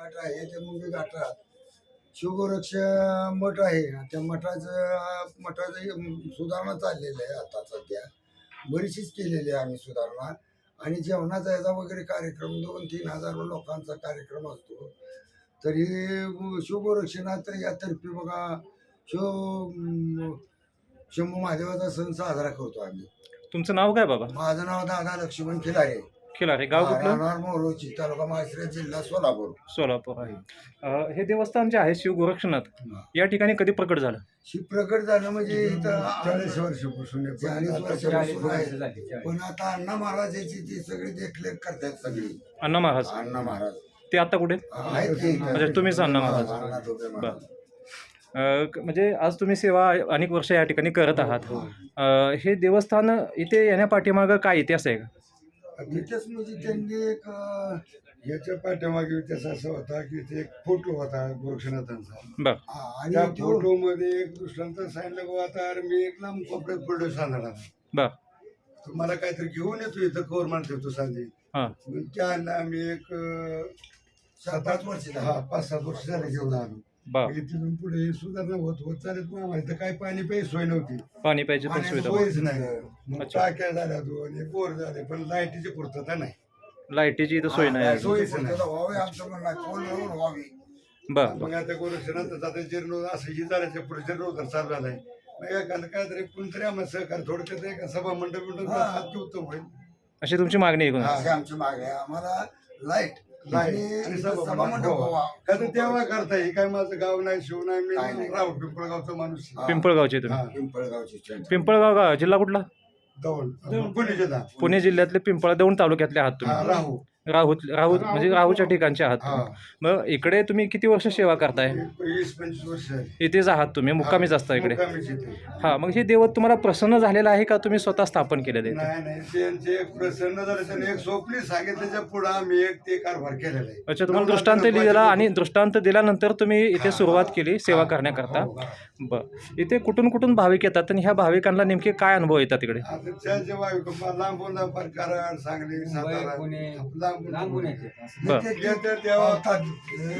घाट आहे त्या मुंगी घाटात शिवगोरक्ष मठ आहे. त्या मठाचं मठाचं सुधारणा चाललेली आहे आता सध्या. बरीचशीच केलेली आहे आम्ही सुधारणा. आणि जेवणाचा याचा वगैरे कार्यक्रम दोन तीन हजार लोकांचा कार्यक्रम असतो. तरी शिवगोरक्षणात यातर्फे बघा शिव अं, शंभू महादेवाचा सण साजरा करतो आम्ही. तुमचं नाव काय बाबा? माझं नाव दादा लक्ष्मण खिलारे. खिलारे गाव कुठलं? राहणार मोरोची तालुका माळशिरस जिल्हा सोलापूर. सोलापूर. आहे अं, हे देवस्थान जे आहे शिव गोरक्षनाथ या ठिकाणी कधी प्रकट झालं? शिव प्रकट झालं म्हणजे इथं चाळीस वर्षापासून चाळीस वर्षापासून आहे. पण आता अण्णा महाराजाची ती सगळी देखरेख करतात सगळी. अण्णा महाराज? अण्णा महाराज. ते आता कुठे? आहेत की इथं? म्हणजे तुम्हीच अण्णा महाराज. अण्णा धोबे महाराज. अं, क- म्हणजे आज तुम्ही सेवा अनेक वर्ष या ठिकाणी करत आहात. अं, हे देवस्थान इथे येण्या पाठीमागं काय इतिहास आहे? का इथेच म्हणजे त्यांनी एक अं, याच्या पाठीमागे इतिहास असा होता की ते एक फोटो होता गोरक्षनाथांचा. बर. हा, आणि त्या तो- फोटो मध्ये एक दुसऱ्यांचं सांगितलं बाबा आता अरे मी एक लांब कोपऱ्यात पडलो सांगणार बर. तुम्हाला काहीतरी घेऊन येतो इथं कोर माणसं ठेवतो सांगे हां. मग त्या आम्ही एक अं, सात आठ वर्ष. हा पाच सात वर्ष झाले घेऊन आलो. मग तिथून पुढे सुधारणा होत होत चालत मग आम्हाला इथं काही पाणी प्यायची सोय नव्हती पाणी प्यायची पण पाण्याची सुविधा सोयच नाही मग अच्छा. टाक्या झाल्या दोन एक बोर झाले पण लाईटीची पूर्तता नाही लाईटीची इथं सोय नाही आहे. सोयीच नाही. व्हावे आमचं म्हणणं आहे. कोण मिळून व्हावी बर बर मग आता गोरक्षणात आता जीर्ण असं ही झाल्याच्या पुढे जीर्णोद्धार चालू झालाय मग एखादं काहीतरी कोणतरी आम्हाला सहकार थोडक्यात एका सभा मंडप मंडप हा. अति उत्तम होईल अशी तुमची मागणी आहे एकूण अशी आमची मागे आहे. आम्हाला लाइट लाइट आणि आणि सभा सभा मंडप मंडप व्हावा. का तर तेव्हा करता येईल काय माझं गाव नाही शिव नाही मी काय नाही. राव पिंपळगावचा माणूस आहे. हा. पिंपळगावचे तुम्ही हा. पिंपळगावची. पिंपळगाव का जिल्हा कुठला दौंड पुणे जिल्हा पुणे जिल्ह्यातले पिंपळदौंड तालुक्यातले आहात हा, तुम्ही राहू राहूत राहूत म्हणजे राहूच्या ठिकाणचे आहात हा. तुम्ही. मग इकडे तुम्ही किती वर्ष सेवा करताय? वीस पंचवीस वर्ष झाली. इथेच आहात तुम्ही मुक्कामीच असता इकडे. मुक्कामीच इथे. हा मग हे देवत तुम्हाला प्रसन्न झालेलं आहे का? तुम्ही स्वतः स्थापन केलेलं आहे नाही नाही त्यांचे एक प्रसन्न झाले त्याने एक स्वप्नी सांगितल्याच्या पुढे आम्ही एक ते कारभार केलेला आहे. अच्छा तुम्हाला दृष्टांत दिला आणि दृष्टांत दिल्यानंतर तुम्ही इथे सुरुवात केली सेवा करण्याकरता. हो, हा. बर. इथे कुठून कुठून भाविक येतात आणि ह्या भाविकांना नेमके काय अनुभव येतात इकडे? आता लांबून कराड सांगली सातारा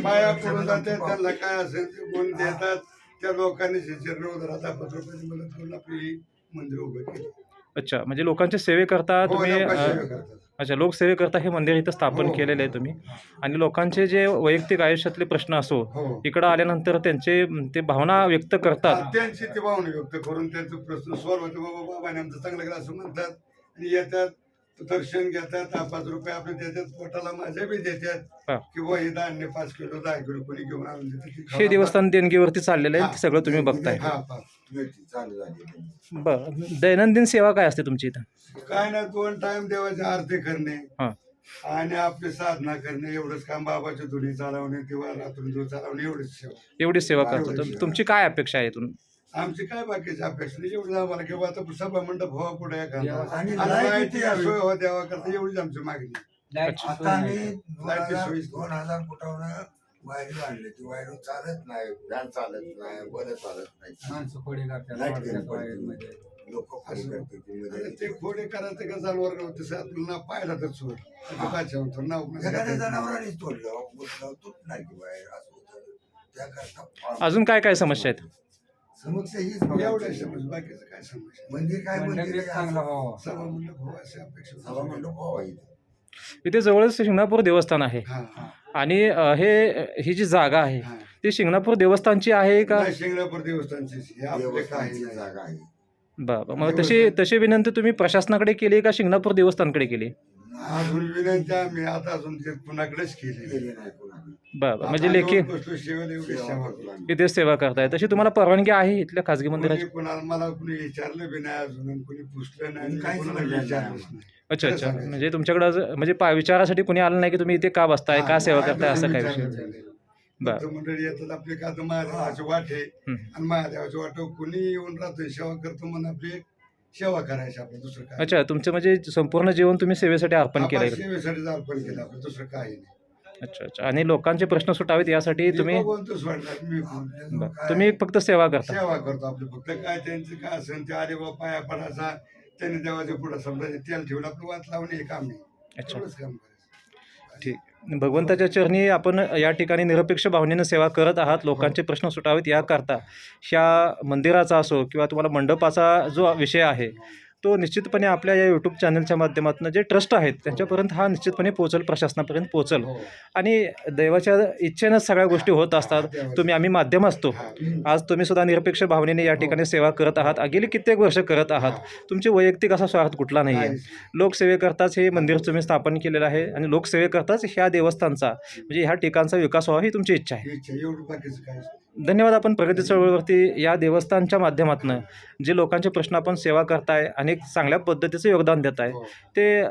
माया पडून जाते त्यांना काय असेल ते गुण देतात. त्या लोकांनी दहा पाच रुपयाची मदत करून आपली मंदिर उभं केली. अच्छा म्हणजे लोकांच्या सेवेकरता हो, तुम्ही. अच्छा लोकसेवेकरता हे मंदिर इथं स्थापन हो. केलेलं आहे तुम्ही. आणि लोकांचे जे वैयक्तिक आयुष्यातले प्रश्न असो हो. इकडं आल्यानंतर त्यांचे ते भावना व्यक्त करतात. त्यांची ते भावना व्यक्त करून त्यांचं प्रश्न सॉल्व्ह होते बाबा बाबाने आमचं चांगलं केलं असं म्हणतात आणि येतात. दर्शन घेतात दहा पाच रुपये आपले देतात पोटाला माझ्या बी हा. देतात किंवा हे धान्य पाच किलो दहा किलो कोणी घेऊन आणून देतं ते हे. देवस्थान देणगीवरती चाललेलं आहे. ते सगळं तुम्ही बघताय हा. चालू झाली बरं दैनंदिन सेवा काय असते तुमची इथं काय नाही दोन टाइम देवाची आरती करणे हां आणि आपली साधना करणे एवढंच काम बाबाच्या धुणी चालवणे किंवा रात्री चालवणे एवढीच सेवा एवढीच सेवा करतो तर. तुमची काय अपेक्षा आहे इथून आमची काय बाकीची अपेक्षा? नाही एवढं आम्हाला किंवा आता सभा मंडप व्हावा पुढे एखादा आणि आणि लाइट लाईटची किती यावी? सोय व्हावी देवा करता एवढीच आमची मागणी. आता आम्ही दोन लाईटची हजार सोयी. दोन हजार फुटावनं वायरी आणली ती वायरी चालत नाही फॅन चालत नाही बरं चालत नाही. माणसं लाइट. लोक खाली करतात ती मध्ये. आणि ते खोडे करायचं का चालवर आपल्याला पाहिला तर होतं एखाद्या जनावरांनीच तोडलं. की बाहेर असं होतं. त्याकरता अजून काय काय समस्या आहेत? समक्ष हीच बघायची. समज बाकीचं काय समज मंदिर काय मंडप मंदिर एक चांगला व्हावा सभा मंडप व्हावं अशी अपेक्षा सभा. मंडप व्हावा इथे. इथे जवळच शिंगणापूर देवस्थान आहे हा, हा, आणि अ, हे ही जी जागा आहे हा. ती शिंगणापूर देवस्थानची आहे का नाही, शिंगणापूर देवस्थानची हे आपले. जागा आहे बाबा मग तशी तशी विनंती तुम्ही प्रशासनाकडे केली का शिंगणापूर देवस्थानकडे केली अजून विनंती आम्ही आता अजून ते कुणाकडेच केली केली नाही कोणाला बाबा म्हणजे लेखी एवढी सेवा करू. इथे सेवा करताय. तशी तुम्हाला परवानगी आहे इथल्या खाजगी मंदिराची? कोणी कुणाला मला कुणी विचारलं बी नाही अजून आणि कुणी पुसलं नाही आणि काहीच कुणाला म्हणलं विचारलंच नाही. नाही. अच्छा अच्छा. म्हणजे तुमच्याकडे आज- म्हणजे पा- विचारासाठी कोणी आलं नाही की तुम्ही इथे का बसताय का सेवा करताय असं काय विषय बर. भक्त मंडळी येतात आपले का तर महादेवाचे वाटे हम्म. आणि महादेवाचे वाटे कोणी येऊन सेवा करतो म्हणून आपली एक सेवा करायची आपलं दुसरं काय अच्छा तुमचं म्हणजे संपूर्ण जीवन तुम्ही सेवेसाठी अर्पण आपण केलंय. सेवेसाठी अर्पण केलं आपलं दुसरं काही नाही. अच्छा अच्छा. आणि लोकांचे प्रश्न सुटावेत यासाठी तुम्ही मी कोणतं सोडणार मी कोण? बर. तुम्ही फक्त सेवा करता. सेवा करतो आपलं फक्त काय त्यांचं काय असेल ते आले बाबा पाया पडायचा त्यांनी देवाच्या पुढे समजा तेल ठेवून आपलं वाच लावणे हे काम आहे अच्छा. एवढंच काम करायचं. ठीक. भगवंताच्या चरणी आपण या ठिकाणी निरपेक्ष भावनेनं सेवा करत आहात. लोकांचे प्रश्न सुटावेत याकरता ह्या मंदिराचा असो किंवा तुम्हाला मंडपाचा जो विषय आहे तो निश्चितपणे आपल्या या यूट्यूब चॅनलच्या माध्यमातून जे ट्रस्ट आहेत त्यांच्यापर्यंत हा निश्चितपणे पोचल प्रशासनापर्यंत पोचल हो. आणि दैवाच्या इच्छेनंच सगळ्या गोष्टी होत असतात. तुम्ही आम्ही माध्यम असतो. आज तुम्ही सुद्धा निरपेक्ष भावनेने या ठिकाणी सेवा करत आहात. गेली कित्येक वर्ष करत आहात. तुमची वैयक्तिक असा स्वार्थ कुठला नाही आहे लोकसेवेकरताच हे मंदिर तुम्ही स्थापन केलेलं आहे आणि लोकसेवेकरताच ह्या देवस्थानचा म्हणजे ह्या ठिकाणचा विकास व्हावा ही तुमची इच्छा आहे. धन्यवाद आपण प्रगती चळवळीवरती या देवस्थानच्या माध्यमातून जे लोकांचे प्रश्न आपण सेवा करताय आणि एक चांगल्या पद्धतीचं योगदान देत आहे हो. ते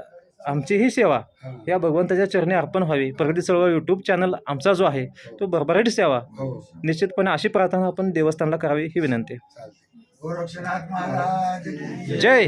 आमची ही सेवा हा. या भगवंताच्या चरणी अर्पण व्हावी. प्रगती चळवळ यूट्यूब चॅनल आमचा जो आहे तो भरभराट सेवा. हो. निश्चितपणे अशी प्रार्थना आपण देवस्थानला करावी ही विनंती. जय.